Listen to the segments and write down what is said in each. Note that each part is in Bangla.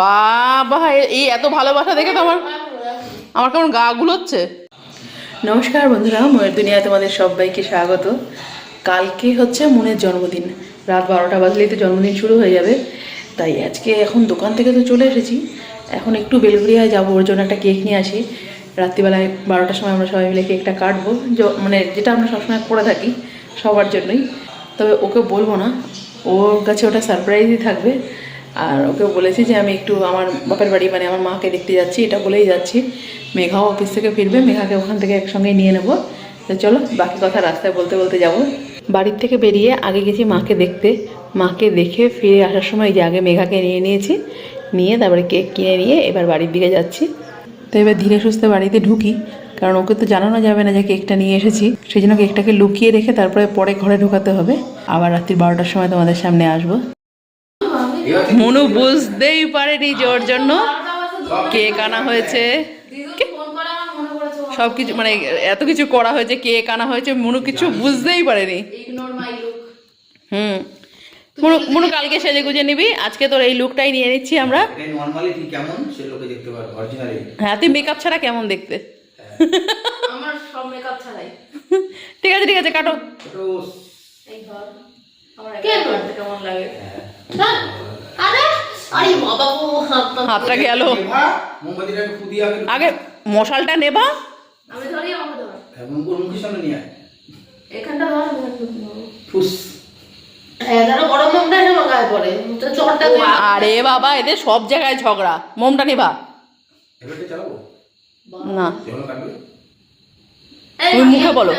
বাবা, এই এত ভালোবাসা দেখে তো আমার আমার কেমন গা গুলোচ্ছে? নমস্কার বন্ধুরা, ময়ের দুনিয়ায় তোমাদের সবাইকে স্বাগত। কালকে হচ্ছে মনের জন্মদিন। রাত বারোটা বাজলেই তো জন্মদিন শুরু হয়ে যাবে। তাই আজকে এখন দোকান থেকে তো চলে এসেছি। এখন একটু বেলগুড়িয়ায় যাব, ওর জন্য একটা কেক নিয়ে আসি। রাত্রিবেলায় বারোটার সময় আমরা সবাই মিলে কেকটা কাটবো। মানে যেটা আমরা সবসময় করে থাকি, সবার জন্যই। তবে ওকে বলব না, ওর কাছে ওটা সারপ্রাইজই থাকবে। আর ওকে বলেছি যে আমি একটু আমার বাপের বাড়ি মানে আমার মাকে দেখতে যাচ্ছি, এটা বলেই যাচ্ছি। মেঘাও অফিস থেকে ফিরবে, মেঘাকে ওখান থেকে একসঙ্গে নিয়ে নেব। তো চলো, বাকি কথা রাস্তায় বলতে বলতে যাব। বাড়ির থেকে বেরিয়ে আগে গেছি মাকে দেখতে। মাকে দেখে ফিরে আসার সময় যে আগে মেঘাকে নিয়ে নিয়েছি, নিয়ে তারপরে কেক কিনে নিয়ে এবার বাড়ির দিকে যাচ্ছি। তো এবার ধীরে সুস্থে বাড়িতে ঢুকি, কারণ ওকে তো জানানো যাবে না যে কেকটা নিয়ে এসেছি। সেই জন্য কেকটাকে লুকিয়ে রেখে তারপরে পরে ঘরে ঢোকাতে হবে। আবার রাত্রি বারোটার সময় তোমাদের সামনে আসব। মনু বুঝতেই পারেনি যে ওর জন্য কেক আনা হয়েছে। সব কিছু মানে এত কিছু করা হয়েছে কেক আনা হয়েছে মনু কিছু বুঝতেই পারেনি। হুম। মনু মনু কালকে সেজে গুজে নিবি আজকে তোর এই লুকটাই নিয়ে নিচ্ছি আমরা। হ্যাঁ তুই মেকআপ ছাড়া কেমন দেখতে? আমার সব মেকআপ ছাড়াই। ঠিক আছে ঠিক আছে কাটো। কেমন লাগে। হ্যাঁ? আরে আরে বাবা গো হাতটা হাতটা গেল। আগে মশালটা নেবা হ্যাঁ দে আরে বাবা এদের সব জায়গায় ঝগড়া। মোমটা নেবা না। তুমি মুখে বলো।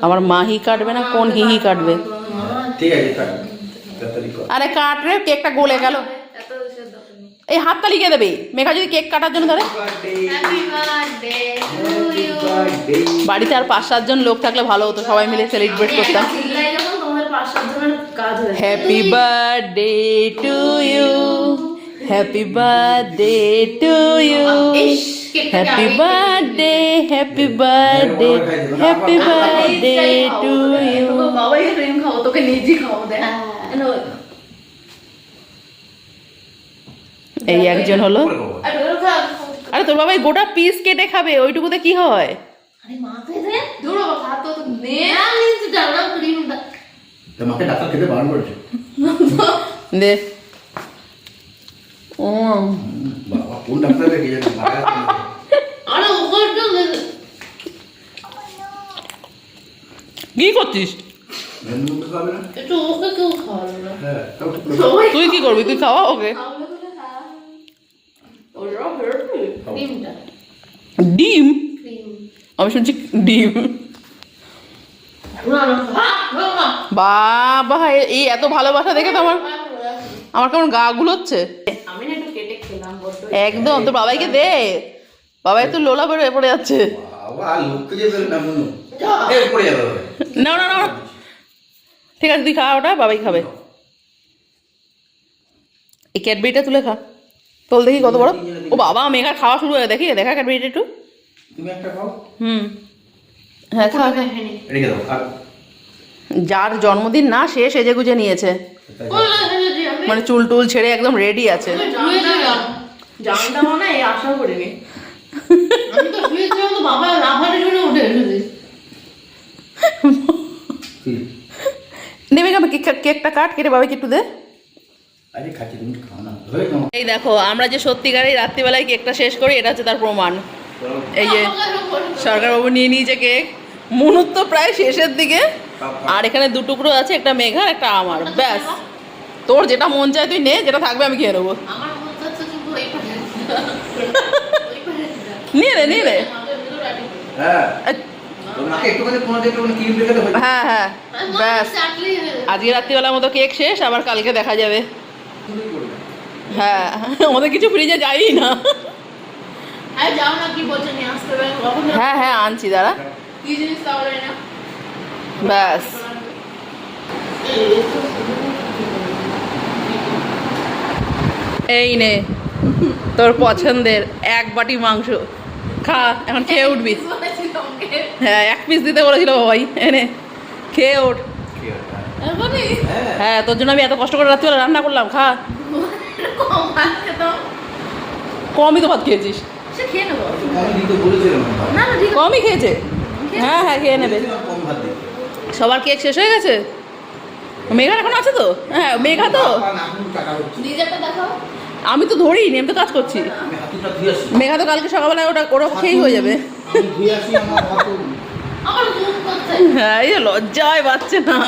আমার মাহি কাটবে না কোন হিহি কাটবে? ঠিক আছে কাট আরে কাটরে কেকটা গলে গেল। এই হাতটা লিখে দেবে। মেঘা যদি কেক কাটার জন্য ধরে। হ্যাপি বার্থডে টু ইউ বাড়িতে আর পাঁচ সাতজন লোক থাকলে ভালো হতো সবাই মিলে সেলিব্রেট করতাম। হয়ে happy birthday to you happy birthday to you happy birthday happy birthday happy birthday to you Babai cream খাব তোকে নিজেই খাব দেখ। এই একজন হলো? আর তোর বাবা গোটা পিস কেটে খাবে ওইটুকুতে কি হয়? দে দূর বাবা খা তো নে না নিচে ডালা ক্রিম দা তোমাকে ডাক্তার খেতে বারণ করেছে। দে। ও। বাবা কোন ডাক্তার। আরে ওটা কি করছিস? একটু ওকে কেউ খাওয়ালো? না হ্যাঁ তুই কি করবি? তুই খাওয়া ওকে? ডিম? আমি শুনছি ডিম। বাবা এই এত ভালোবাসা দেখে তো আমার আমার কেমন গা গুলোচ্ছে? আমি না একটু কেটে খেলাম বড্ড একদম তোর বাবাইকে দে। বাবাই তো লোলা বেরোয় পড়ে যাচ্ছে। না না না। ঠিক আছে তুই খা ওটা বাবাই খাবে। এই ক্যাডবেরিটা তুলে খা। তোল দেখি কত বড়। ও বাবা মেঘার খাওয়া শুরু হয়ে দেখি দেখা ক্যাডবেরিটা একটু। তুমি একটা খাও। হুম। হ্যাঁ খা খা। রেখে দাও যার জন্মদিন না সে সেজে গুজে নিয়েছে। মানে চুল টুল ছেড়ে একদম রেডি আছে। জানটা এই আশা করিনি। আমি তো শুয়েছিলাম তো বাবা উঠে এসেছি কি? কেক কেকটা কাট কেটে বাবাকে একটু দে। এই দেখো আমরা যে সত্যিকারের রাত্রিবেলায় কেকটা শেষ করি এটা হচ্ছে তার প্রমাণ। এই যে সরকারবাবু নিয়ে নিয়েছে কেক। মনুর তো প্রায় শেষের দিকে। আর এখানে দু টুকরো আছে একটা মেঘার একটা আমার ব্যাস। তোর যেটা মন চায় তুই নে যেটা থাকবে আমি খেয়ে নেব। নিয়ে নে নিয়ে নে। হ্যাঁ। দাও হ্যাঁ হ্যাঁ ব্যাস। আজকে রাত্রিবেলার মতো কেক শেষ আবার কালকে দেখা যাবে। হ্যাঁ আমাদের কিছু ফ্রিজে যাই না। হ্যাঁ হ্যাঁ আনছি দাঁড়া। ব্যাস। এই নে তোর পছন্দের এক বাটি মাংস। খা এখন খেয়ে উঠবি। হ্যাঁ এক পিস দিতে বলেছিল বাবাই। এনে খেয়ে ওঠ। হ্যাঁ তোর জন্য আমি এত কষ্ট করে রাত্রিবেলা রান্না করলাম খা। কমই তো ভাত খেয়েছিস। কমই খেয়েছে। হ্যাঁ হ্যাঁ খেয়ে নেবে। সবার কেক শেষ হয়ে গেছে? মেঘার এখন আছে তো? হ্যাঁ মেঘা তো? দেখাও। আমি তো ধরি নি আমি তো কাজ করছি। মেঘা তো কালকে সকালবেলায় ওটা ওরা খেয়েই হয়ে যাবে। হ্যাঁ এই লজ্জায় বাচ্চা না।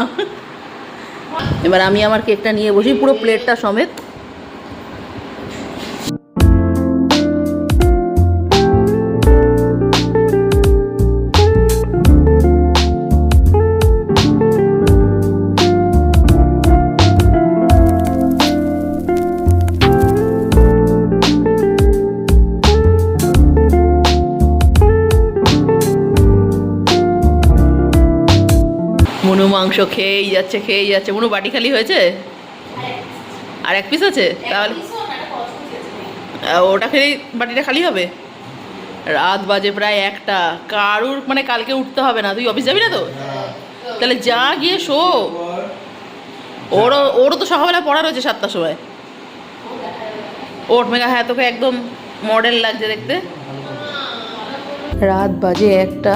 এবার আমি আমার কেকটা নিয়ে বসি পুরো প্লেটটা সমেত। মাংস খেয়েই যাচ্ছে খেয়েই যাচ্ছে। মনু বাটি খালি হয়েছে? আর এক পিস আছে? তাহলে ওটা খেলেই বাটিটা খালি হবে? রাত বাজে প্রায় একটা। কারুর মানে কালকে উঠতে হবে না। তুই অফিস যাবি না তো? তাহলে যা গিয়ে শো। ওরও ওরও তো সকালবেলা পড়া রয়েছে সাতটার সময়। ওট মেগা হ্যাঁ তোকে একদম মডেল লাগছে দেখতে। রাত বাজে একটা।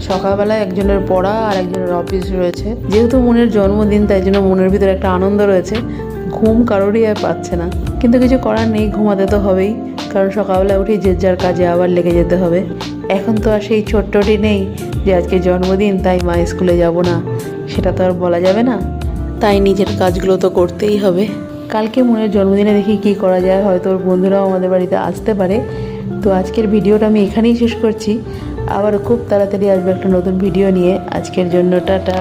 সকালবেলায় একজনের পড়া আর একজনের অফিস রয়েছে। যেহেতু মনের জন্মদিন, তাই জন্য মনের ভিতরে একটা আনন্দ রয়েছে। ঘুম কারোরই আর পাচ্ছে না। কিন্তু কিছু করার নেই, ঘুমাতে তো হবেই। কারণ সকালবেলা উঠে যে যার কাজে আবার লেগে যেতে হবে। এখন তো আর সেই ছোট্টটি নেই যে আজকে জন্মদিন, তাই মা স্কুলে যাব না। সেটা তো আর বলা যাবে না। তাই নিজের কাজগুলো তো করতেই হবে। কালকে মনের জন্মদিনে দেখি কি করা যায়। হয়তো ওর বন্ধুরাও আমাদের বাড়িতে আসতে পারে। তো আজকের ভিডিওটা আমি এখানেই শেষ করছি। আবার খুব তাড়াতাড়ি আসবে একটা নতুন ভিডিও নিয়ে। আজকের জন্য টাটা।